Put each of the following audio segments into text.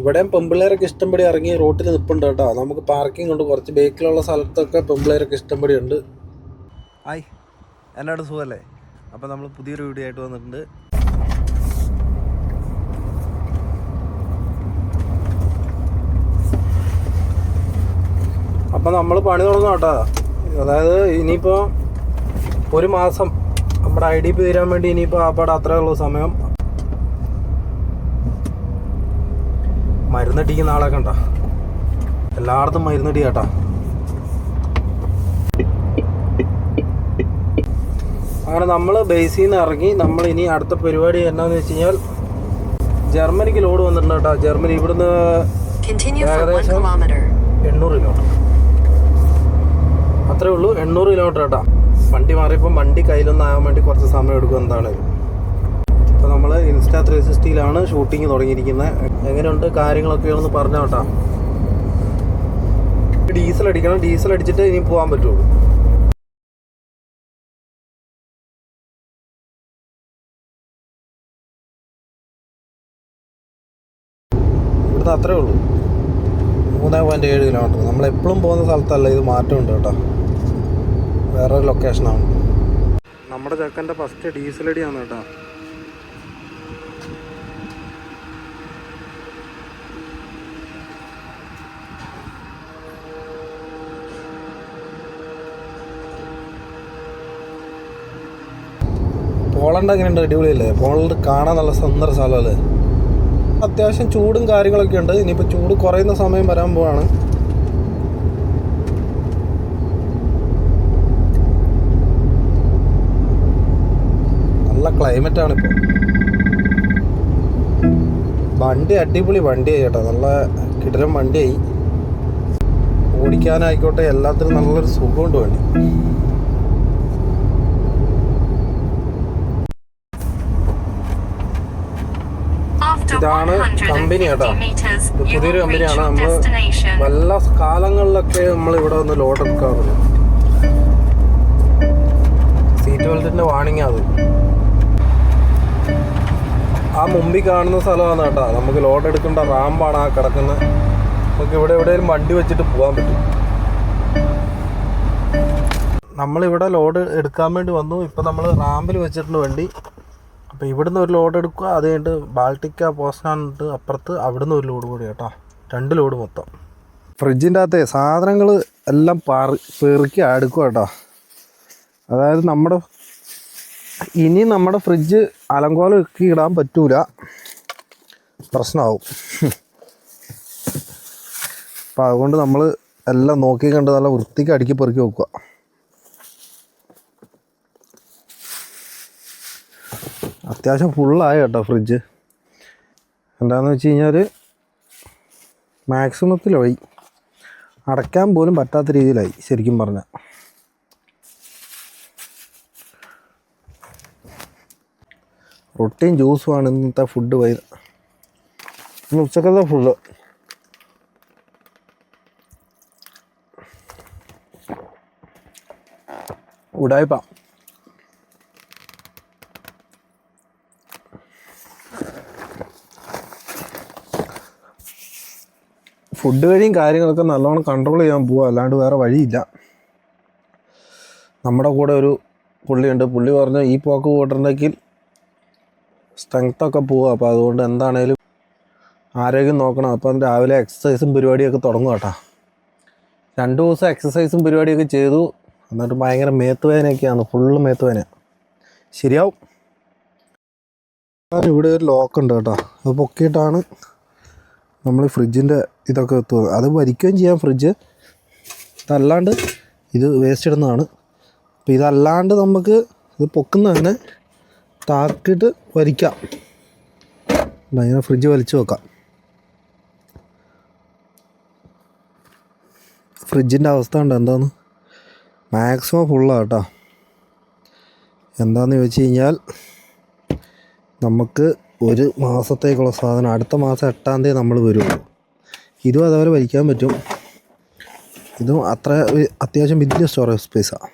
ഇവിടെയും പെമ്പിള്ളേരൊക്കെ ഇഷ്ടംപടി ഇറങ്ങി റോട്ടിൽ നിൽപ്പുണ്ട് കേട്ടോ. നമുക്ക് പാർക്കിംഗ് ഉണ്ട്. കുറച്ച് ബേക്കിലുള്ള സ്ഥലത്തൊക്കെ പെമ്പിള്ളേരൊക്കെ ഇഷ്ടംപടി ഉണ്ട്. ഹായ്. എന്നോട് സുഖമല്ലേ? അപ്പോൾ നമ്മൾ പുതിയൊരു വീഡിയോ ആയിട്ട് വന്നിട്ടുണ്ട്. അപ്പം നമ്മൾ പണി തുടങ്ങും കേട്ടോ. അതായത് ഇനിയിപ്പോൾ ഒരു മാസം നമ്മുടെ ഐ ഡി പി തീരാൻ വേണ്ടി ഇനിയിപ്പോൾ ആപ്പാട് അത്രേ ഉള്ളൂ സമയം. മരുന്നടിക്കുന്ന ആളെ കണ്ട. എല്ലായിടത്തും മരുന്നടി കേട്ടാ അങ്ങനെ നമ്മൾ ബേസിൽ നിന്ന് ഇറങ്ങി നമ്മൾ ഇനി അടുത്ത പരിപാടി എന്നാന്ന് വെച്ച് കഴിഞ്ഞാൽ ജർമ്മനിക്ക് ലോഡ് വന്നിട്ടുണ്ട് കേട്ടോ ജർമ്മനി ഇവിടുന്ന് ഏകദേശം. എണ്ണൂറ് കിലോമീറ്റർ അത്രേ ഉള്ളൂ. എണ്ണൂറ് കിലോമീറ്റർ കേട്ടോ വണ്ടി മാറിയപ്പോൾ വണ്ടി കയ്യിലൊന്നാകാൻ വേണ്ടി കുറച്ച് സമയം എടുക്കും എന്താണ് ഇപ്പോൾ നമ്മൾ ഇൻസ്റ്റാ ത്രീ സിക്സ്റ്റിയിലാണ് ഷൂട്ടിങ് തുടങ്ങിയിരിക്കുന്നത് എങ്ങനെയുണ്ട് കാര്യങ്ങളൊക്കെയാണെന്ന് പറഞ്ഞ കേട്ടാ. ഡീസൽ അടിക്കണം. ഡീസൽ അടിച്ചിട്ട് ഇനി പോകാൻ പറ്റുള്ളൂ. ഇവിടുന്ന് അത്രേ ഉള്ളൂ. മൂന്നേ പോയിന്റ് ഏഴ് കിലോമീറ്റർ നമ്മൾ എപ്പോഴും പോകുന്ന സ്ഥലത്തല്ല ഇത് മാറ്റമുണ്ട് കേട്ടോ. വേറൊരു ലൊക്കേഷനാണ് നമ്മുടെ ചെക്കന്റെ ഫസ്റ്റ് ഡീസൽ അടിയാണ് കേട്ടോ. പോളണ്ട് എങ്ങനെയുണ്ട് അടിപൊളിയല്ലേ? പോളണ്ട് കാണാൻ നല്ല സുന്ദര സ്ഥലമല്ലേ? അത്യാവശ്യം ചൂടും കാര്യങ്ങളൊക്കെ ഉണ്ട്. ഇനിയിപ്പോൾ ചൂട് കുറയുന്ന സമയം വരാൻ പോവാണ്. നല്ല ക്ലൈമറ്റ് ആണ് ഇപ്പോൾ വണ്ടി അടിപൊളി വണ്ടിയായി കേട്ടോ. നല്ല കിടരം വണ്ടിയായി. ഓടിക്കാനായിക്കോട്ടെ. എല്ലാത്തിനും നല്ലൊരു സുഖമുണ്ട് വണ്ടി. ഇതാണ് കമ്പനി കേട്ടോ. 150 meters, ഇത് you പുതിയൊരു കമ്പനിയാണ്. നമ്മൾ നല്ല കാലങ്ങളിലൊക്കെ നമ്മൾ ഇവിടെ വന്ന് ലോഡ് എടുക്കാറുണ്ട്. സീറ്റ് ബെൽറ്റിന്റെ വാണിംഗ് അത്. ആ മുമ്പിൽ കാണുന്ന സ്ഥലമാണ് കേട്ടോ. നമുക്ക് ലോഡ് എടുക്കേണ്ട റാമ്പാണ് ആ കിടക്കുന്നത് നമുക്ക് ഇവിടെ എവിടെയും വണ്ടി വെച്ചിട്ട് പോകാൻ പറ്റും. നമ്മളിവിടെ ലോഡ് എടുക്കാൻ വേണ്ടി വന്നു. ഇപ്പം നമ്മൾ റാമ്പിൽ വെച്ചിട്ടുണ്ട് വണ്ടി. അപ്പോൾ ഇവിടുന്ന് ഒരു ലോഡ് എടുക്കുക. അത് കഴിഞ്ഞിട്ട് ബാൾട്ടിക്ക പോസ്റ്റാണിട്ട് അപ്പുറത്ത് അവിടുന്ന് ഒരു ലോഡ് കൂടി കേട്ടോ. രണ്ട് ലോഡ് മൊത്തം. ഫ്രിഡ്ജിന്റെ അകത്തെ സാധനങ്ങൾ എല്ലാം പാറി പെറുക്കി അടുക്കുക കേട്ടോ. അതായത് നമ്മുടെ ഇനി നമ്മുടെ ഫ്രിഡ്ജ് അലങ്കോലം ഒക്കെ ഇടാൻ പറ്റൂല. പ്രശ്നമാവും. അപ്പം അതുകൊണ്ട് നമ്മൾ എല്ലാം നോക്കി കണ്ട് നല്ല വൃത്തിക്ക് അടുക്കി പെറുക്കി വെക്കുക. അത്യാവശ്യം ഫുള്ളായ കേട്ടോ ഫ്രിഡ്ജ് എന്താണെന്ന് വെച്ച് കഴിഞ്ഞാൽ മാക്സിമത്തിലായി അടയ്ക്കാൻ പോലും പറ്റാത്ത രീതിയിലായി ശരിക്കും പറഞ്ഞാൽ റൊട്ടിയും ജ്യൂസുമാണ് ഇന്നത്തെ ഫുഡ് വൈ ഇന്ന് ഉച്ചക്കത്തെ ഫുഡ് ഉടായ്പ ഫുഡ് കഴിയും കാര്യങ്ങളൊക്കെ നല്ലോണം കൺട്രോൾ ചെയ്യാൻ പോവുക അല്ലാണ്ട് വേറെ വഴിയില്ല. നമ്മുടെ കൂടെ ഒരു പുള്ളിയുണ്ട്. പുള്ളി പറഞ്ഞു ഈ പോക്ക് പോയിട്ടുണ്ടെങ്കിൽ സ്ട്രെങ്ത്തൊക്കെ പോവുക അപ്പോൾ അതുകൊണ്ട് എന്താണേലും ആരോഗ്യം നോക്കണം. അപ്പം രാവിലെ എക്സസൈസും പരിപാടിയൊക്കെ തുടങ്ങും കേട്ടോ. രണ്ട് ദിവസം എക്സസൈസും പരിപാടിയൊക്കെ ചെയ്തു. എന്നിട്ട് ഭയങ്കര മേത്ത് വേദനയൊക്കെയാണ് ഫുള്ള് മേത്ത് വേദന ശരിയാവും ഇവിടെ ഒരു ലോക്ക് ഉണ്ട് കേട്ടോ. അത് പൊക്കിയിട്ടാണ് നമ്മൾ ഫ്രിഡ്ജിന്റെ ഇതൊക്കെ എത്തുക. അത് വരിക്കുകയും ചെയ്യാം ഫ്രിഡ്ജ്. അതല്ലാണ്ട് ഇത് വേസ്റ്റ് ഇടുന്നതാണ്. അപ്പോൾ ഇതല്ലാണ്ട് നമുക്ക് ഇത് പൊക്കുന്ന തന്നെ താക്കിട്ട് വരിക്കാം. അങ്ങനെ ഫ്രിഡ്ജ് വലിച്ചു വെക്കാം. ഫ്രിഡ്ജിന്റെ അവസ്ഥ ഉണ്ട് എന്താന്ന്? മാക്സിമം ഫുള്ളാണ് കേട്ടോ എന്താണെന്ന് ചോദിച്ചു കഴിഞ്ഞാൽ നമുക്ക് ഒരു മാസത്തേക്കുള്ള സാധനം. അടുത്ത മാസം എട്ടാം തീയതി നമ്മൾ വരുള്ളൂ. ഇതും അതേപോലെ വലിക്കാൻ പറ്റും. ഇതും അത്ര അത്യാവശ്യം വലിയ സ്റ്റോറേജ് സ്പേസാണ്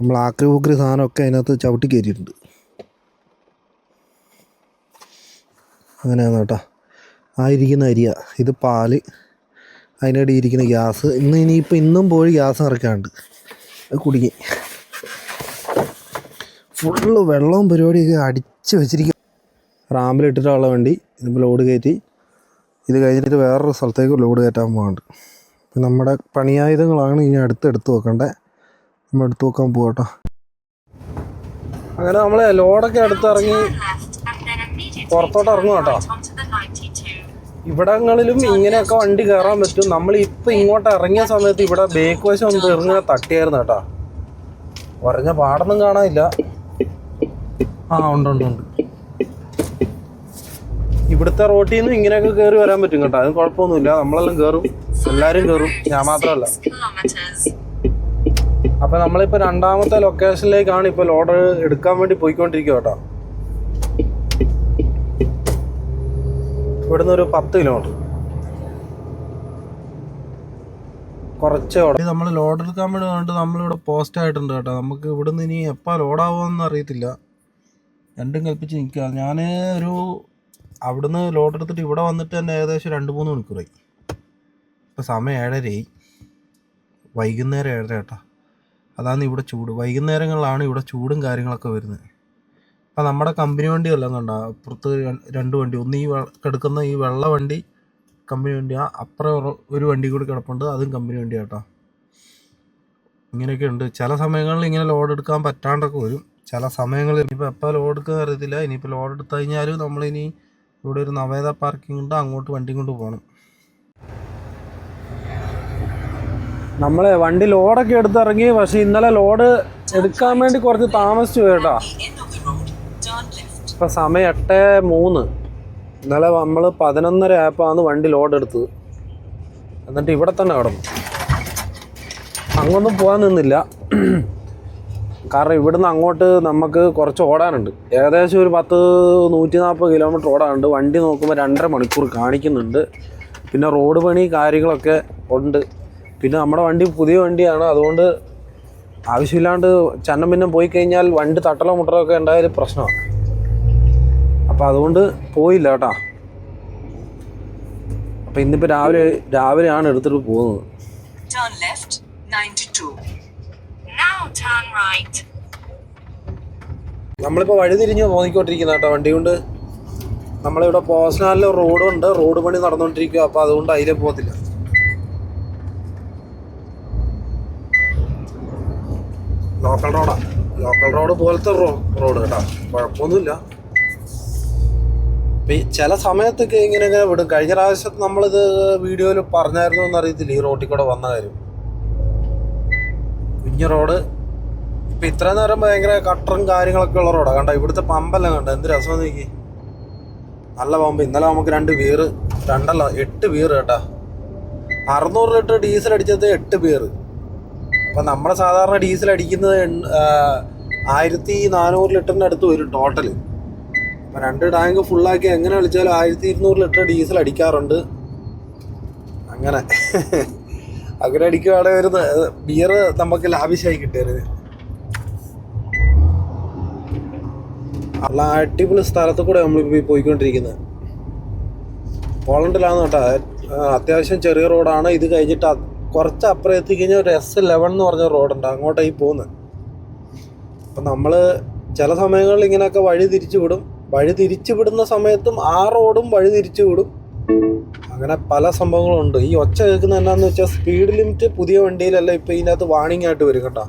നമ്മൾ ആക്രി ഉക്രി സാധനമൊക്കെ അതിനകത്ത് ചവിട്ടി കയറ്റിയിട്ടുണ്ട്. അങ്ങനെയാണ് കേട്ടോ ആയിരിക്കുന്ന അരിയ. ഇത് പാൽ. അതിനിടെ ഇരിക്കുന്ന ഗ്യാസ്. ഇന്ന് ഇനിയിപ്പോൾ ഇന്നും പോയി ഗ്യാസ് നിറയ്ക്കാണ്ട് കുടുങ്ങി ഫുള്ള് വെള്ളവും പരിപാടിയൊക്കെ അടിച്ച് വെച്ചിരിക്കും റാമ്പിലിട്ടിട്ടുള്ള വണ്ടി ഇതിപ്പോൾ ലോഡ് കയറ്റി. ഇത് കഴിഞ്ഞിട്ട് വേറൊരു സ്ഥലത്തേക്ക് ലോഡ് കയറ്റാൻ പോകാണ്ട് ഇപ്പം നമ്മുടെ പണിയായുധങ്ങളാണ് ഇനി അടുത്ത് എടുത്ത് വെക്കണ്ടേ? നമ്മൾ എടുത്ത് വെക്കാൻ പോകട്ടോ അങ്ങനെ നമ്മൾ ലോഡൊക്കെ അടുത്തിറങ്ങി പുറത്തോട്ട് ഇറങ്ങും കേട്ടോ onto the 92. ഇവിടങ്ങളിലും ഇങ്ങനെയൊക്കെ വണ്ടി കയറാൻ പറ്റും. നമ്മൾ ഇപ്പം ഇങ്ങോട്ട് ഇറങ്ങിയ സമയത്ത് ഇവിടെ ബേക്ക് വശം ഒന്ന് തീർന്ന് തട്ടിയായിരുന്നു കേട്ടോ പറഞ്ഞ പാടൊന്നും കാണാനില്ല. ആ ഉണ്ട് ഉണ്ട് ഉണ്ട്. ഇവിടുത്തെ റോട്ടിൽ നിന്ന് ഇങ്ങനെയൊക്കെ കയറി വരാൻ പറ്റും കേട്ടോ. അതിന് കുഴപ്പമൊന്നുമില്ല. നമ്മളെല്ലാം കയറും എല്ലാരും കയറും ഞാൻ മാത്രമല്ല. അപ്പൊ നമ്മളിപ്പോ രണ്ടാമത്തെ ലൊക്കേഷനിലേക്കാണ് ഇപ്പൊ ലോഡർ എടുക്കാൻ വേണ്ടി പോയിക്കൊണ്ടിരിക്കുക കേട്ടോ. ഇവിടുന്ന് ഒരു പത്ത് കിലോമീറ്റർ കുറച്ച് നമ്മൾ ലോഡ് എടുക്കാൻ വേണ്ടി കണ്ട് നമ്മളിവിടെ പോസ്റ്റ് ആയിട്ടുണ്ട് കേട്ടോ. നമുക്ക് ഇവിടുന്ന് ഇനി എപ്പോൾ ലോഡാവുമെന്ന് അറിയത്തില്ല. രണ്ടും കൽപ്പിച്ച് നിൽക്കുക ഞാൻ ഒരു അവിടുന്ന് ലോഡ് എടുത്തിട്ട് ഇവിടെ വന്നിട്ട് തന്നെ ഏകദേശം രണ്ട് മൂന്ന് മണിക്കൂറായി. ഇപ്പം സമയം ഏഴരയായി. വൈകുന്നേരം ഏഴര കേട്ടോ. അതാണ് ഇവിടെ ചൂട്. വൈകുന്നേരങ്ങളിലാണ് ഇവിടെ ചൂടും കാര്യങ്ങളൊക്കെ വരുന്നത്. അപ്പം നമ്മുടെ കമ്പനി വണ്ടി എല്ലാം കണ്ട? അപ്പുറത്ത് രണ്ട് വണ്ടി. ഒന്ന് ഈ കിടക്കുന്ന ഈ വെള്ള വണ്ടി കമ്പനി വണ്ടിയാ. അപ്പുറം ഒരു- വണ്ടി കൂടി കിടപ്പുണ്ട്. അതും കമ്പനി വണ്ടി കേട്ടോ. ഇങ്ങനെയൊക്കെ ഉണ്ട്. ചില സമയങ്ങളിൽ ഇങ്ങനെ ലോഡ് എടുക്കാൻ പറ്റാണ്ടൊക്കെ വരും. ചില സമയങ്ങളിൽ ഇനിയിപ്പോൾ എപ്പോൾ ലോഡ് എടുക്കുക അറിയത്തില്ല. ഇനിയിപ്പോൾ ലോഡ് എടുത്തു കഴിഞ്ഞാലും നമ്മളിനി ഇവിടെ ഒരു നവേദ പാർക്കിംഗ് ഉണ്ട് അങ്ങോട്ട് വണ്ടി കൊണ്ട് പോകണം നമ്മളെ വണ്ടി ലോഡൊക്കെ എടുത്തിറങ്ങി പക്ഷെ ഇന്നലെ ലോഡ് എടുക്കാൻ വേണ്ടി കുറച്ച് താമസിച്ചു കേട്ടാ. കേട്ടോ ഇപ്പൊ സമയം എട്ട് മൂന്ന്. ഇന്നലെ നമ്മൾ പതിനൊന്നര ആയപ്പോഴാണ് വണ്ടി ലോഡ് എടുത്തത്. എന്നിട്ട് ഇവിടെ തന്നെ കിടന്നു. അങ്ങൊന്നും പോകാൻ നിന്നില്ല. കാരണം ഇവിടുന്ന് അങ്ങോട്ട് നമുക്ക് കുറച്ച് ഓടാനുണ്ട്. ഏകദേശം ഒരു പത്ത് നൂറ്റി നാൽപ്പത് കിലോമീറ്റർ ഓടാനുണ്ട്. വണ്ടി നോക്കുമ്പോൾ രണ്ടര മണിക്കൂർ കാണിക്കുന്നുണ്ട്. പിന്നെ റോഡ് പണി കാര്യങ്ങളൊക്കെ ഉണ്ട്. പിന്നെ നമ്മുടെ വണ്ടി പുതിയ വണ്ടിയാണ്. അതുകൊണ്ട് ആവശ്യമില്ലാണ്ട് ചന്നം പിന്നെ പോയി കഴിഞ്ഞാൽ വണ്ടി തട്ടലോ മുട്ടലോ ഒക്കെ ഉണ്ടായാലും പ്രശ്നമാണ്. അപ്പോൾ അതുകൊണ്ട് പോയില്ല കേട്ടോ. അപ്പോൾ ഇന്നിപ്പോൾ രാവിലെ രാവിലെയാണ് എടുത്തിട്ട് പോകുന്നത്. നമ്മളിപ്പോൾ വഴി തിരിഞ്ഞ് പോന്നിക്കൊണ്ടിരിക്കുന്ന കേട്ടോ. വണ്ടി കൊണ്ട് നമ്മളിവിടെ പോസ്നാലിൽ റോഡുണ്ട്. റോഡ് പണി നടന്നുകൊണ്ടിരിക്കുക അപ്പോൾ അതുകൊണ്ട് അതിലെ പോകത്തില്ല. ലോക്കൽ റോഡാ. ലോക്കൽ റോഡ് പോലത്തെ റോ റോഡ് കേട്ടോ. കുഴപ്പമൊന്നുമില്ല. ഇപ്പം ഈ ചില സമയത്തൊക്കെ ഇങ്ങനെ ഇങ്ങനെ വിടും. കഴിഞ്ഞ പ്രാവശ്യത്ത് നമ്മളിത് വീഡിയോയിൽ പറഞ്ഞായിരുന്നു എന്നറിയത്തില്ല ഈ റോട്ടിൽ കൂടെ വന്ന കാര്യം. കുഞ്ഞു റോഡ് ഇപ്പൊ ഇത്ര നേരം ഭയങ്കര കട്ടറും കാര്യങ്ങളൊക്കെ ഉള്ള റോഡാണ് കണ്ട ഇവിടുത്തെ പമ്പെല്ലാം കണ്ട? എന്ത് രസം നോക്കി നല്ല പമ്പ് ഇന്നലെ നമുക്ക് രണ്ട് വീറ് രണ്ടല്ല എട്ട് വീറ് കേട്ടാ. അറുന്നൂറ് ലിറ്റർ ഡീസൽ അടിച്ചത് എട്ട് വീറ് അപ്പൊ നമ്മുടെ സാധാരണ ഡീസൽ അടിക്കുന്നത് ആയിരത്തി നാനൂറ് ലിറ്ററിന് അടുത്ത് വരും ടോട്ടൽ അപ്പൊ രണ്ട് ടാങ്ക് ഫുള്ളാക്കി എങ്ങനെ വിളിച്ചാലും ആയിരത്തി ഇരുന്നൂറ് ലിറ്റർ ഡീസൽ അടിക്കാറുണ്ട്. അങ്ങനെ. അങ്ങനെ അടിക്കുവാണെങ്കിൽ ഒരു ബിയർ നമുക്ക് ലാവിശായി കിട്ടിയത്. നല്ല അടിപൊളി സ്ഥലത്ത് കൂടെ നമ്മൾ പോയിക്കൊണ്ടിരിക്കുന്നത് പോളണ്ടിലാണ് കേട്ടോ അത്യാവശ്യം ചെറിയ റോഡാണ്. ഇത് കഴിഞ്ഞിട്ട് കുറച്ച് അപ്പുറം എത്തിക്കഴിഞ്ഞാൽ ഒരു എസ് ലെവൻ എന്ന് പറഞ്ഞ റോഡുണ്ട്. അങ്ങോട്ടായി പോകുന്നത് അപ്പം നമ്മൾ ചില സമയങ്ങളിൽ ഇങ്ങനെയൊക്കെ വഴി തിരിച്ചു വിടും. വഴി തിരിച്ചു വിടുന്ന സമയത്തും ആ റോഡും വഴി തിരിച്ചു വിടും. അങ്ങനെ പല സംഭവങ്ങളുണ്ട്. ഈ ഒച്ച കേൾക്കുന്ന എന്നാന്ന് വെച്ചാൽ സ്പീഡ് ലിമിറ്റ് പുതിയ വണ്ടിയിലല്ല ഇപ്പം ഇതിനകത്ത് വാണിംഗ് ആയിട്ട് വരും കേട്ടോ.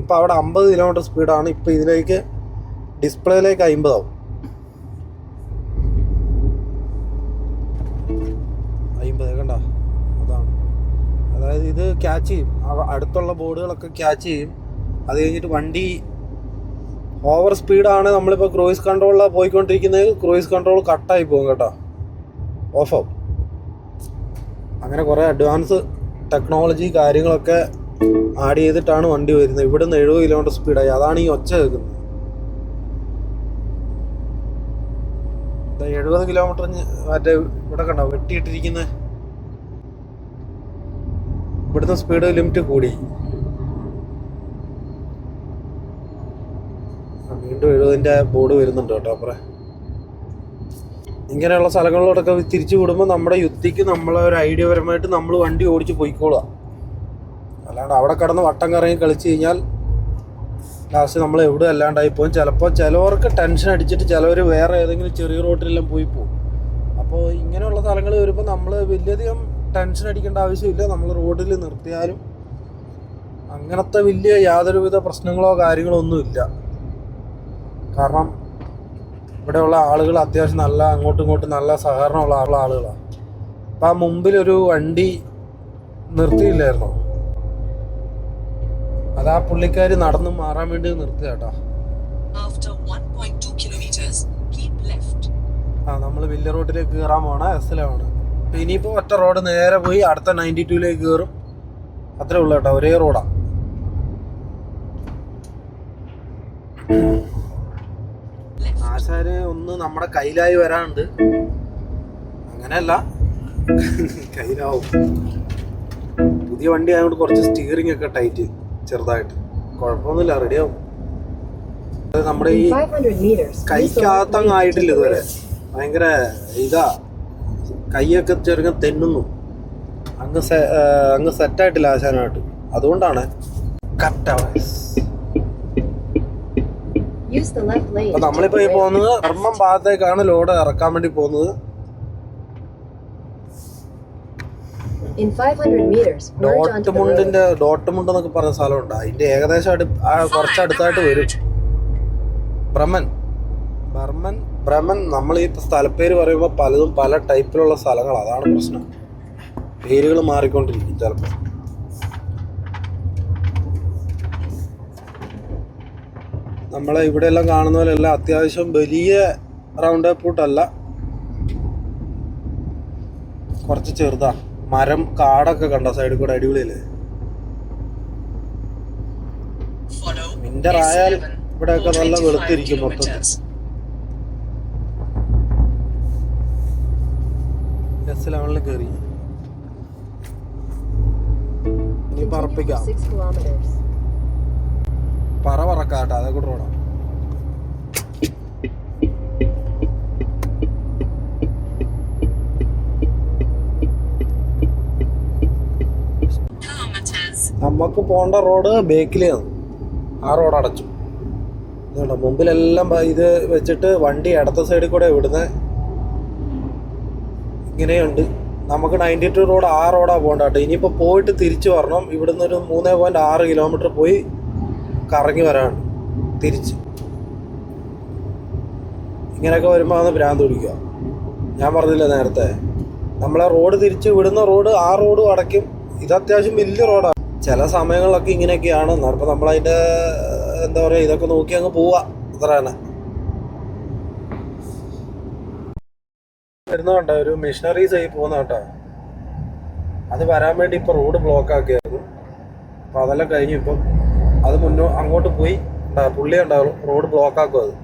ഇപ്പം അവിടെ അമ്പത് കിലോമീറ്റർ സ്പീഡാണ് ഇപ്പം ഇതിലേക്ക് ഡിസ്പ്ലേയിലേക്ക് അമ്പതാവും അമ്പത് കണ്ട? അതാണ്. അതായത് ഇത് ക്യാച്ച് ചെയ്യും. അടുത്തുള്ള ബോർഡുകളൊക്കെ ക്യാച്ച് ചെയ്യും. അത് കഴിഞ്ഞിട്ട് വണ്ടി ഓവർ സ്പീഡാണ് നമ്മളിപ്പോൾ ക്രൂയിസ് കൺട്രോളിലാണ് പോയിക്കൊണ്ടിരിക്കുന്നത്. ക്രൂയിസ് കൺട്രോൾ കട്ടായി പോകും കേട്ടോ. ഓഫ് ആവും. അങ്ങനെ കുറേ അഡ്വാൻസ് ടെക്നോളജി കാര്യങ്ങളൊക്കെ ആഡ് ചെയ്തിട്ടാണ് വണ്ടി വരുന്നത്. ഇവിടുന്ന് എഴുപത് കിലോമീറ്റർ സ്പീഡായി അതാണ് ഈ ഒച്ച കേൾക്കുന്നത്. എഴുപത് കിലോമീറ്റർ മറ്റേ ഇവിടെ കണ്ടോ വെട്ടിയിട്ടിരിക്കുന്ന. ഇവിടുത്തെ സ്പീഡ് ലിമിറ്റ് കൂടി. വീണ്ടും എഴുപതിന്റെ ബോർഡ് വരുന്നുണ്ട് കേട്ടോ അപ്പറേ. ഇങ്ങനെയുള്ള സ്ഥലങ്ങളിലോടൊക്കെ തിരിച്ചു വിടുമ്പോൾ നമ്മുടെ യുക്തിക്ക് നമ്മളെ ഒരു ഐഡിയ പരമായിട്ട് നമ്മൾ വണ്ടി ഓടിച്ച് പോയിക്കോളുക. അല്ലാണ്ട് അവിടെ കിടന്ന് വട്ടം കറങ്ങി കളിച്ചു കഴിഞ്ഞാൽ ലാസ്റ്റ് നമ്മൾ എവിടെ അല്ലാണ്ടായി പോകും ചിലപ്പോൾ ചിലവർക്ക് ടെൻഷൻ അടിച്ചിട്ട് ചിലവർ വേറെ ഏതെങ്കിലും ചെറിയ റോട്ടിലെല്ലാം പോയി പോകും അപ്പോൾ ഇങ്ങനെയുള്ള സ്ഥലങ്ങൾ വരുമ്പോൾ നമ്മൾ വലിയധികം ടെൻഷൻ അടിക്കേണ്ട ആവശ്യമില്ല. നമ്മൾ റോഡിൽ നിർത്തിയാലും അങ്ങനത്തെ വലിയ യാതൊരുവിധ പ്രശ്നങ്ങളോ കാര്യങ്ങളോ ഒന്നുമില്ല. കാരണം ഇവിടെയുള്ള ആളുകൾ അത്യാവശ്യം നല്ല അങ്ങോട്ടും ഇങ്ങോട്ടും നല്ല സഹകരണമുള്ള ആളുകളാണ്. അപ്പം ആ മുമ്പിലൊരു വണ്ടി നിർത്തിയില്ലായിരുന്നോ? അത് ആ പുള്ളിക്കാർ നടന്നു മാറാൻ വേണ്ടി നിർത്തുക കേട്ടോ 1.2 kilometers, keep left. ആ നമ്മൾ വലിയ റോഡിലേക്ക് കയറാൻ പോണ അപ്പം ഇനിയിപ്പോൾ ഒറ്റ റോഡ് നേരെ പോയി അടുത്ത നയന്റി ടൂയിലേക്ക് കയറും അത്രേ ഉള്ളൂ കേട്ടോ ഒരേ റോഡാ. ആശാര് ഒന്ന് നമ്മുടെ കയ്യിലായി വരാനുണ്ട്. അങ്ങനെയല്ല കയ്യിലാവും. പുതിയ വണ്ടി ആയതുകൊണ്ട് കുറച്ച് സ്റ്റിയറിംഗ് ഒക്കെ ടൈറ്റ് ചെറുതായിട്ട്. കുഴപ്പമൊന്നുമില്ല റെഡിയാവും അത് നമ്മുടെ ഈ 500 meters. കൈക്കകത്തങ്ങ് ആയിട്ടില്ല ഇതുവരെ. ഭയങ്കര ഇതാ. കൈയൊക്കെ ചെറുങ്ങ തെന്നുന്നു. അങ്ങ് അങ്ങ് സെറ്റായിട്ടില്ല ആശാനായിട്ട്. അതുകൊണ്ടാണ്. Lane. നമ്മളിപ്പോ ഈ പോകുന്നത് ധർമ്മം ഭാഗത്തേക്കാണ് ലോഡ് ഇറക്കാൻ വേണ്ടി പോകുന്നത്. ഡോട്ടുമുണ്ടിന്റെ ഡോട്ടുമുണ്ട് എന്നൊക്കെ പറഞ്ഞ സ്ഥലമുണ്ട്. അതിന്റെ ഏകദേശം അടു കുറച്ച് അടുത്തായിട്ട് വരും. ബ്രഹ്മൻ. ബർമൻ ബ്രഹ്മൻ നമ്മൾ ഈ സ്ഥലപ്പേര് പറയുമ്പോൾ പലതും പല ടൈപ്പിലുള്ള സ്ഥലങ്ങൾ അതാണ് പ്രശ്നം. പേരുകൾ മാറിക്കൊണ്ടിരിക്കും ചിലപ്പോൾ നമ്മളെ ഇവിടെ എല്ലാം കാണുന്ന പോലെയല്ല അത്യാവശ്യം വലിയ റൗണ്ട് അപ്പൂട്ടല്ല കുറച്ച് ചെറുതാ മരം കാടൊക്കെ കണ്ട സൈഡിൽ കൂടെ അടിപൊളിയല്ലേ? വിന്റർ ആയാൽ S11 ഇവിടെയൊക്കെ നല്ല 25 വെളുത്തിരിക്കും മൊത്തത്തിൽ kilometers. എസ് ലെവലിൽ കയറി ഇനി പറപ്പിക്കാം. പറ പറക്കാട്ടോ അതെ കൂടെ റോഡാ നമുക്ക് പോണ്ട റോഡ് ബേക്കിലാണ് ആ റോഡ് അടച്ചു. ഇതുകൊണ്ട് മുമ്പിലെല്ലാം ഇത് വെച്ചിട്ട് വണ്ടി ഇടത്ത സൈഡിൽ കൂടെ വിടുന്നത് ഇങ്ങനെയുണ്ട്. നമുക്ക് നയന്റി ടു റോഡ് ആ റോഡാണ് പോകേണ്ടത് ഇനിയിപ്പോൾ പോയിട്ട് തിരിച്ചു വരണം. ഇവിടുന്ന് ഒരു മൂന്ന് പോയിന്റ് ആറ് കിലോമീറ്റർ പോയി കറങ്ങി വരാണ്. തിരിച്ച്. ഇങ്ങനെയൊക്കെ വരുമ്പോൾ അന്ന് ഭ്രാന്ത് പിടിക്കുക. ഞാൻ പറഞ്ഞില്ല നേരത്തെ? നമ്മളെ റോഡ് തിരിച്ച് വിടുന്ന റോഡ് ആ റോഡും അടയ്ക്കും. ഇത് അത്യാവശ്യം വലിയ റോഡാണ് ചില സമയങ്ങളിലൊക്കെ ഇങ്ങനെയൊക്കെയാണ്. അപ്പോൾ നമ്മളതിന്റെ എന്താ പറയുക ഇതൊക്കെ നോക്കി അങ്ങ് പോവാ. അത്ര തന്നെ വരുന്നതുണ്ട് ഒരു മിഷനറീസ് ആയി പോകുന്ന കേട്ടോ അത് വരാൻ വേണ്ടി ഇപ്പോൾ റോഡ് ബ്ലോക്ക് ആക്കിയായിരുന്നു. അപ്പോൾ അതെല്ലാം കഴിഞ്ഞു. ഇപ്പം അത് മുന്നോ അങ്ങോട്ട് പോയി പുള്ളി ഉണ്ടാവും റോഡ് ബ്ലോക്ക് ആക്കും അത്.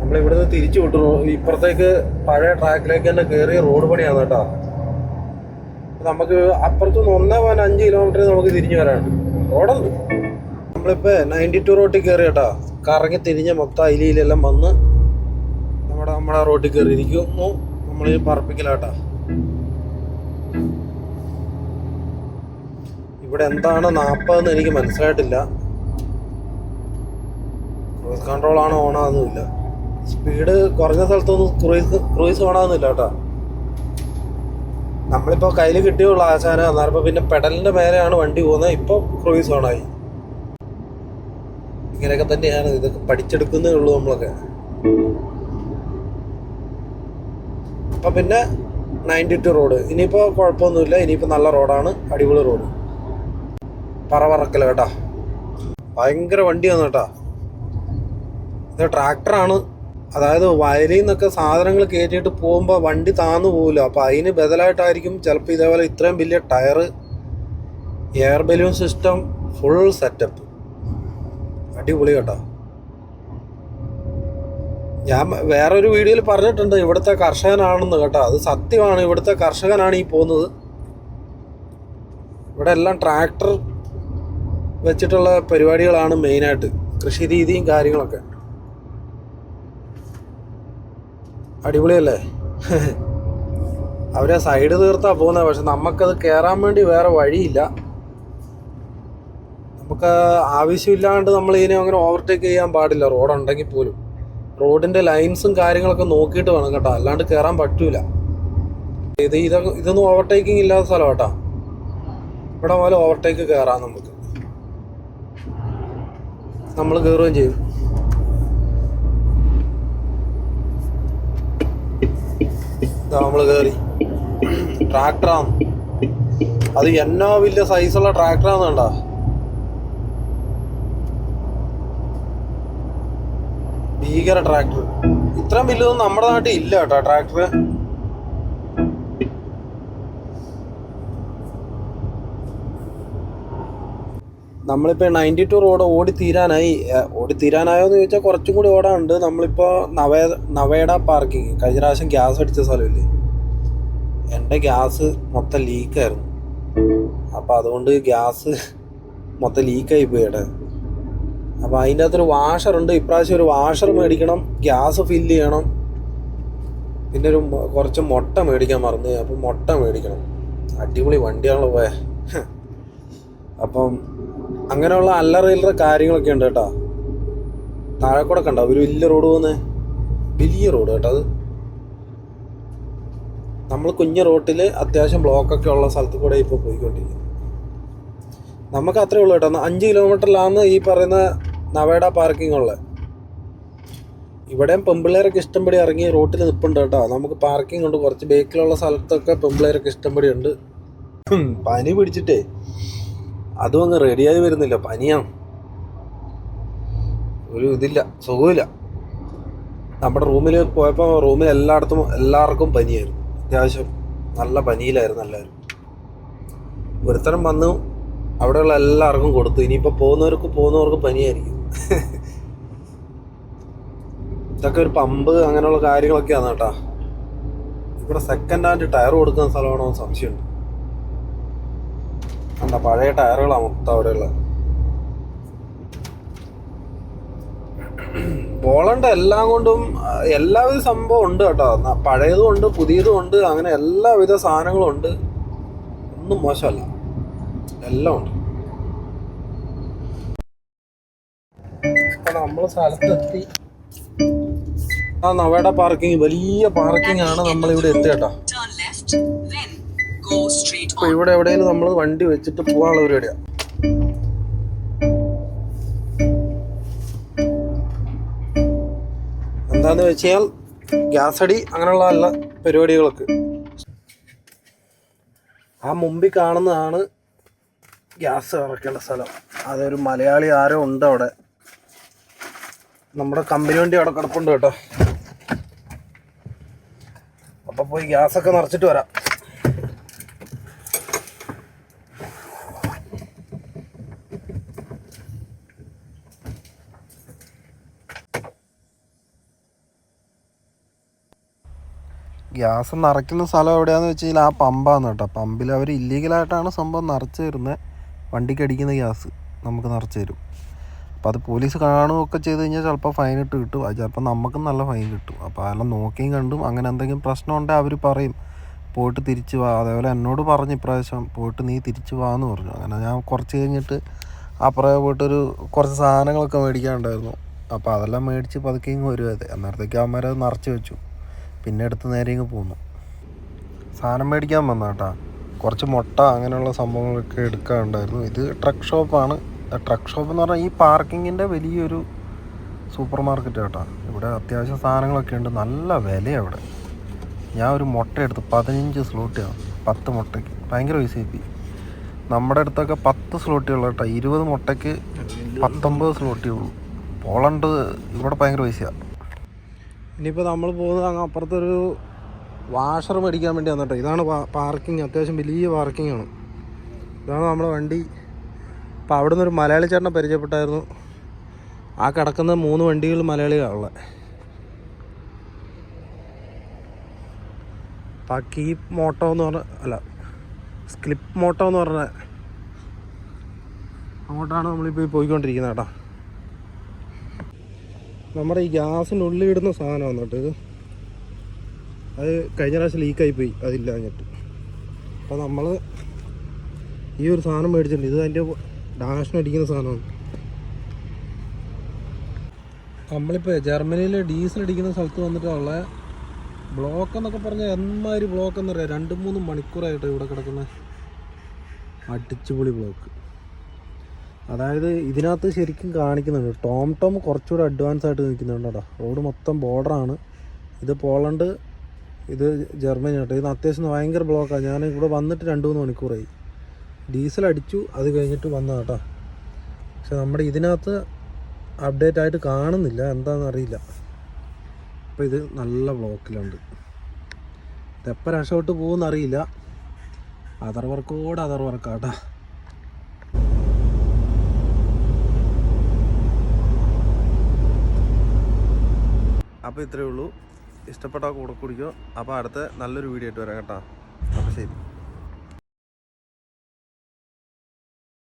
നമ്മളിവിടുന്ന് തിരിച്ചു വിട്ടു. ഇപ്പുറത്തേക്ക് പഴയ ട്രാക്കിലേക്ക് തന്നെ കയറി റോഡ് പണിയാണ് കേട്ടോ. നമുക്ക് അപ്പുറത്തുനിന്ന് ഒന്നേ പോയിന്റ് അഞ്ച് കിലോമീറ്റർ നമുക്ക് തിരിഞ്ഞു വരാനുണ്ട് റോഡുണ്ട് നമ്മളിപ്പോ നയന്റി ടു റോട്ടിൽ കയറി കേട്ടോ. കറങ്ങി തിരിഞ്ഞ് മൊത്തം അയിലെല്ലാം വന്ന് നമ്മുടെ നമ്മുടെ റോട്ടിൽ കയറി ഇരിക്കുന്നു നമ്മൾ ഈ പറപ്പിക്കലാട്ടാ. ഇവിടെ എന്താണ് നാൽപ്പതെന്ന് എനിക്ക് മനസ്സിലായിട്ടില്ല. ക്രൂസ് കൺട്രോൾ ആണോ ഓണാകുന്നില്ല സ്പീഡ് കുറഞ്ഞ സ്ഥലത്തൊന്നും ക്രൂയിസ് ക്രൂയിസ് ഓണാകുന്നില്ല കേട്ടോ. നമ്മളിപ്പോൾ കയ്യിൽ കിട്ടിയുള്ള ആശാന അന്നേരപ്പോൾ പിന്നെ പെഡലിന്റെ മേലെയാണ് വണ്ടി പോകുന്നത്. ഇപ്പോൾ ക്രൂയിസ് ഓണായി ഇങ്ങനെയൊക്കെ തന്നെയാണ് ഇതൊക്കെ പഠിച്ചെടുക്കുന്നേ ഉള്ളൂ നമ്മളൊക്കെ. അപ്പം പിന്നെ നയന്റി ടു റോഡ് ഇനിയിപ്പോൾ കുഴപ്പമൊന്നുമില്ല. ഇനിയിപ്പോൾ നല്ല റോഡാണ് അടിപൊളി റോഡ് പറ കേട്ടോ കേട്ടാ. ഭയങ്കര വണ്ടിയാണ് കേട്ടാ. ഇത് ട്രാക്ടറാണ് അതായത് വയലിൽ നിന്നൊക്കെ സാധനങ്ങൾ കയറ്റിയിട്ട് പോകുമ്പോൾ വണ്ടി താന്നു പോകില്ല അപ്പോൾ അതിന് ബദലായിട്ടായിരിക്കും ചിലപ്പോൾ ഇതേപോലെ ഇത്രയും വലിയ tyre air balloon system full setup. അടിപൊളി കേട്ടോ. ഞാൻ വേറൊരു വീഡിയോയിൽ പറഞ്ഞിട്ടുണ്ട് ഇവിടുത്തെ കർഷകനാണെന്ന് കേട്ടോ. അത് സത്യമാണ് ഇവിടുത്തെ കർഷകനാണ് ഈ പോകുന്നത്. ഇവിടെ എല്ലാം ട്രാക്ടർ വെച്ചിട്ടുള്ള പരിപാടികളാണ് മെയിനായിട്ട്. കൃഷി രീതിയും കാര്യങ്ങളൊക്കെ. അടിപൊളിയല്ലേ? അവരെ സൈഡ് തീർത്താ പോകുന്നത് പക്ഷെ നമുക്കത് കയറാൻ വേണ്ടി വേറെ വഴിയില്ല. നമുക്ക് ആവശ്യമില്ലാണ്ട് നമ്മൾ ഇതിനെ അങ്ങനെ ഓവർടേക്ക് ചെയ്യാൻ പാടില്ല. റോഡ് ഉണ്ടെങ്കിൽ പോലും. റോഡിന്റെ ലൈൻസും കാര്യങ്ങളൊക്കെ നോക്കിയിട്ട് വേണം കേട്ടോ. അല്ലാണ്ട് കയറാൻ പറ്റൂല. ഇത് ഇതൊക്കെ ഇതൊന്നും ഓവർടേക്കിംഗ് ഇല്ലാത്ത സ്ഥലം കേട്ടോ. ഇവിടെ പോലെ ഓവർടേക്ക് കയറാം നമുക്ക്. നമ്മൾ കയറുകയും ചെയ്യും. നമ്മൾ കയറി ട്രാക്ടറാണ്. അത് എന്നോ വലിയ സൈസുള്ള ട്രാക്ടറാന്ന് കണ്ടോ? ഭീകര ട്രാക്ടർ. ഇത്രയും വലുതൊന്നും നമ്മുടെ നാട്ടിൽ ഇല്ല കേട്ടോ ട്രാക്ടർ നമ്മളിപ്പോൾ നയന്റി ടു റോഡ് ഓടി തീരാനായി. ഓടി തീരാനായോ എന്ന് ചോദിച്ചാൽ കുറച്ചും കൂടി ഓടാനുണ്ട്. നമ്മളിപ്പോൾ നവേ നവേഡ പാർക്കിങ് കഴിഞ്ഞ പ്രാവശ്യം ഗ്യാസ് അടിച്ച സ്ഥലമില്ലേ? എന്റെ ഗ്യാസ് മൊത്തം ലീക്കായിരുന്നു അപ്പോൾ അതുകൊണ്ട് ഗ്യാസ് മൊത്തം ലീക്കായി പോയി ഇവിടെ അപ്പോൾ അതിന്റെ അകത്തൊരു വാഷറുണ്ട് ഇപ്രാവശ്യം ഒരു വാഷർ മേടിക്കണം. ഗ്യാസ് ഫില്ല് ചെയ്യണം. പിന്നെ ഒരു കുറച്ച് മുട്ട മേടിക്കാൻ മറന്നു അപ്പോൾ മുട്ട മേടിക്കണം. അടിപൊളി വണ്ടിയാണല്ലോ പോയെ. അപ്പം അങ്ങനെയുള്ള അല്ലറയില്ലറ കാര്യങ്ങളൊക്കെ ഉണ്ട് കേട്ടോ. താഴെ കൂടെ കണ്ടോ? ഒരു വലിയ റോഡ് പോകുന്നത് വലിയ റോഡ് കേട്ടോ അത്. നമ്മൾ കുഞ്ഞ റോട്ടിൽ അത്യാവശ്യം ബ്ലോക്കൊക്കെ ഉള്ള സ്ഥലത്ത് കൂടെ ഇപ്പോൾ പോയിക്കൊണ്ടിരിക്കുന്നത് നമുക്ക് അത്രേ ഉള്ളൂ കേട്ടോ. അഞ്ച് കിലോമീറ്ററിലാണ് ഈ പറയുന്ന നവേഡ പാർക്കിംഗ് ഉള്ളത് ഇവിടെയും പെമ്പിള്ളേരൊക്കെ ഇഷ്ടംപടി ഇറങ്ങി റോട്ടിൽ നിൽപ്പുണ്ട് കേട്ടോ. നമുക്ക് പാർക്കിംഗ് ഉണ്ട്. കുറച്ച് ബേക്കിലുള്ള സ്ഥലത്തൊക്കെ പെമ്പിള്ളേരൊക്കെ ഇഷ്ടംപടി ഉണ്ട്. പനി പിടിച്ചിട്ടേ. അതും അങ്ങ് റെഡിയായി വരുന്നില്ല. പനിയാണ് ഒരു ഇതില്ല സുഖമില്ല. നമ്മുടെ റൂമിൽ പോയപ്പോൾ റൂമിൽ എല്ലായിടത്തും എല്ലാവർക്കും പനിയായിരുന്നു. അത്യാവശ്യം നല്ല പനിയിലായിരുന്നു എല്ലാവരും. ഒരുത്തരം വന്നു അവിടെയുള്ള എല്ലാവർക്കും കൊടുത്തു. ഇനിയിപ്പോൾ പോകുന്നവർക്ക് പോകുന്നവർക്ക് പനിയായിരിക്കും. ഇതൊക്കെ ഒരു പമ്പ് അങ്ങനെയുള്ള കാര്യങ്ങളൊക്കെയാണ് കേട്ടോ. ഇവിടെ സെക്കൻഡ് ഹാൻഡ് ടയർ കൊടുക്കുന്ന സ്ഥലമാണോ സംശയമുണ്ട്. കണ്ട പഴയ ടയറുകളാണ് മൊത്തം അവിടെയുള്ള? പോളണ്ട് എല്ലാം കൊണ്ടും എല്ലാവിധ സംഭവം ഉണ്ട് കേട്ടോ. പഴയതും ഉണ്ട് പുതിയതും ഉണ്ട് അങ്ങനെ എല്ലാവിധ സാധനങ്ങളും ഉണ്ട്. ഒന്നും മോശമല്ല. എല്ലാം ഉണ്ട്. നമ്മൾ സ്ഥലത്തെത്തി. ആ നവേട പാർക്കിംഗ് വലിയ പാർക്കിംഗ് ആണ് നമ്മളിവിടെ എത്തി കേട്ടോ on. ഇവിടെ എവിടെയെങ്കിലും നമ്മൾ വണ്ടി വെച്ചിട്ട് പോകാനുള്ള പരിപാടിയാണ് എന്താന്ന് വെച്ചാൽ ഗ്യാസ് അടി അങ്ങനെയുള്ള നല്ല പരിപാടികളൊക്കെ. ആ മുമ്പിൽ കാണുന്നതാണ് ഗ്യാസ് ഇറക്കേണ്ട സ്ഥലം. അതൊരു മലയാളി ആരോ ഉണ്ട് അവിടെ. നമ്മുടെ കമ്പനി വണ്ടി അവിടെ കിടപ്പുണ്ട് കേട്ടോ. അപ്പൊ പോയി ഗ്യാസൊക്കെ നിറച്ചിട്ട് വരാം. ഗ്യാസ് നിറയ്ക്കുന്ന സ്ഥലം എവിടെയാണെന്ന് വെച്ച് കഴിഞ്ഞാൽ ആ പമ്പാന്ന് കേട്ടോ. പമ്പിൽ അവർ ഇല്ലീഗലായിട്ടാണ് സംഭവം നിറച്ച് തരുന്നത് വണ്ടിക്ക് അടിക്കുന്ന ഗ്യാസ് നമുക്ക് നിറച്ച് തരും. അപ്പോൾ അത് പോലീസ് കാണുകയൊക്കെ ചെയ്ത് കഴിഞ്ഞാൽ ചിലപ്പോൾ ഫൈൻ ഇട്ട് കിട്ടും. അത് ചിലപ്പോൾ നമുക്കും നല്ല ഫൈൻ കിട്ടും. അപ്പോൾ അതെല്ലാം നോക്കിയും കണ്ടും അങ്ങനെ എന്തെങ്കിലും പ്രശ്നം ഉണ്ടെങ്കിൽ അവർ പറയും. പോയിട്ട് തിരിച്ച് വാ. അതേപോലെ എന്നോട് പറഞ്ഞു ഇപ്രാവശ്യം പോയിട്ട് നീ തിരിച്ച് വാ എന്ന് പറഞ്ഞു. അങ്ങനെ ഞാൻ കുറച്ച് കഴിഞ്ഞിട്ട് അപ്പുറം പോയിട്ടൊരു കുറച്ച് സാധനങ്ങളൊക്കെ മേടിക്കാനുണ്ടായിരുന്നു. അപ്പോൾ അതെല്ലാം മേടിച്ച് പതുക്കെ ഇങ്ങ് വരും അതെ അന്നേരത്തേക്ക് അവന്മാരത് നിറച്ച് വെച്ചു. പിന്നെ എടുത്ത് നേരെ ഇങ്ങ് പോന്നു. സാധനം മേടിക്കാൻ വന്ന കേട്ടാ കുറച്ച് മുട്ട അങ്ങനെയുള്ള സംഭവങ്ങളൊക്കെ എടുക്കാറുണ്ടായിരുന്നു ഇത് ട്രക്ക് ഷോപ്പാണ് ട്രക്ക് ഷോപ്പ് എന്ന് പറഞ്ഞാൽ ഈ പാർക്കിങ്ങിന്റെ വലിയൊരു സൂപ്പർ മാർക്കറ്റ് കേട്ടോ ഇവിടെ അത്യാവശ്യം സാധനങ്ങളൊക്കെ ഉണ്ട്. നല്ല വിലയാണ് ഇവിടെ. ഞാൻ ഒരു മുട്ട എടുത്ത് പതിനഞ്ച് സ്ലോട്ടിയാണ് പത്ത് മുട്ടയ്ക്ക്. ഭയങ്കര പൈസ കിട്ടി. നമ്മുടെ അടുത്തൊക്കെ പത്ത് സ്ലോട്ടിയുള്ള കേട്ടോ. ഇരുപത് മുട്ടയ്ക്ക് പത്തൊമ്പത് സ്ലോട്ടേ ഉള്ളൂ. പോളണ്ട് ഇവിടെ ഭയങ്കര പൈസയാണ് ഇനിയിപ്പോൾ നമ്മൾ പോകുന്നത് അങ്ങ് അപ്പുറത്തൊരു വാഷർ മേടിക്കാൻ വേണ്ടി വന്നിട്ടോ. ഇതാണ് പാർക്കിംഗ്. അത്യാവശ്യം വലിയ പാർക്കിംഗ് ആണ്. ഇതാണ് നമ്മുടെ വണ്ടി. അപ്പോൾ അവിടെ നിന്നൊരു മലയാളി ചേട്ടനെ പരിചയപ്പെട്ടായിരുന്നു. ആ കിടക്കുന്ന മൂന്ന് വണ്ടികൾ മലയാളികളുള്ളത് അപ്പം ആ കീപ്പ് മോട്ടോ എന്ന് പറഞ്ഞ അല്ല സ്ക്ലിപ്പ് മോട്ടോ എന്ന് പറഞ്ഞ അങ്ങോട്ടാണ് നമ്മളിപ്പോൾ പോയിക്കൊണ്ടിരിക്കുന്നത് കേട്ടോ. നമ്മുടെ ഈ ഗ്യാസിന്റെ ഉള്ളിൽ ഇടുന്ന സാധനം ഇത്. അത് കഴിഞ്ഞ പ്രാവശ്യം ലീക്കായി പോയി അതില്ല എന്നിട്ട്. അപ്പോൾ നമ്മൾ ഈ ഒരു സാധനം മേടിച്ചിട്ടുണ്ട്. ഇത് അതിന്റെ ഡാഷിന് അടിക്കുന്ന സാധനമാണ്. നമ്മളിപ്പോൾ ജർമ്മനിയിൽ ഡീസൽ അടിക്കുന്ന സ്ഥലത്ത് വന്നിട്ടുള്ള ബ്ലോക്ക് എന്നൊക്കെ പറഞ്ഞാൽ എന്മാതിരി ബ്ലോക്ക് എന്നറിയാം? രണ്ട് മൂന്ന് മണിക്കൂറായിട്ട് ഇവിടെ കിടക്കുന്ന അടിച്ചുപൊളി ബ്ലോക്ക് അതായത് ഇതിനകത്ത് ശരിക്കും കാണിക്കുന്നുണ്ട്. ടോം ടോം കുറച്ചുകൂടെ അഡ്വാൻസ് ആയിട്ട് നിൽക്കുന്നുണ്ട് കേട്ടോ റോഡ് മൊത്തം ബോർഡറാണ് ഇത് പോളണ്ട് ഇത് ജർമ്മനി കേട്ടോ. ഇത് അത്യാവശ്യം ഭയങ്കര ബ്ലോക്കാണ് ഞാൻ ഇവിടെ വന്നിട്ട് രണ്ട് മൂന്ന് മണിക്കൂറായി. ഡീസൽ അടിച്ചു അത് കഴിഞ്ഞിട്ട് വന്ന കേട്ടോ പക്ഷെ നമ്മുടെ ഇതിനകത്ത് അപ്ഡേറ്റ് ആയിട്ട് കാണുന്നില്ല. എന്താണെന്ന് അറിയില്ല. അപ്പോൾ ഇത് നല്ല ബ്ലോക്കിലുണ്ട് ഇതെപ്പോൾ രക്ഷപ്പെട്ട് പോകുമെന്നറിയില്ല അതർ വർക്കോട് അതർ വർക്കാട്ടാ അപ്പോൾ ഇത്രയേ ഉള്ളൂ. ഇഷ്ടപ്പെട്ടാൽ കൂടെ കുടിക്കോ അപ്പോൾ അടുത്ത നല്ലൊരു വീഡിയോ ആയിട്ട് വരാം കേട്ടോ. അപ്പോൾ ശരി.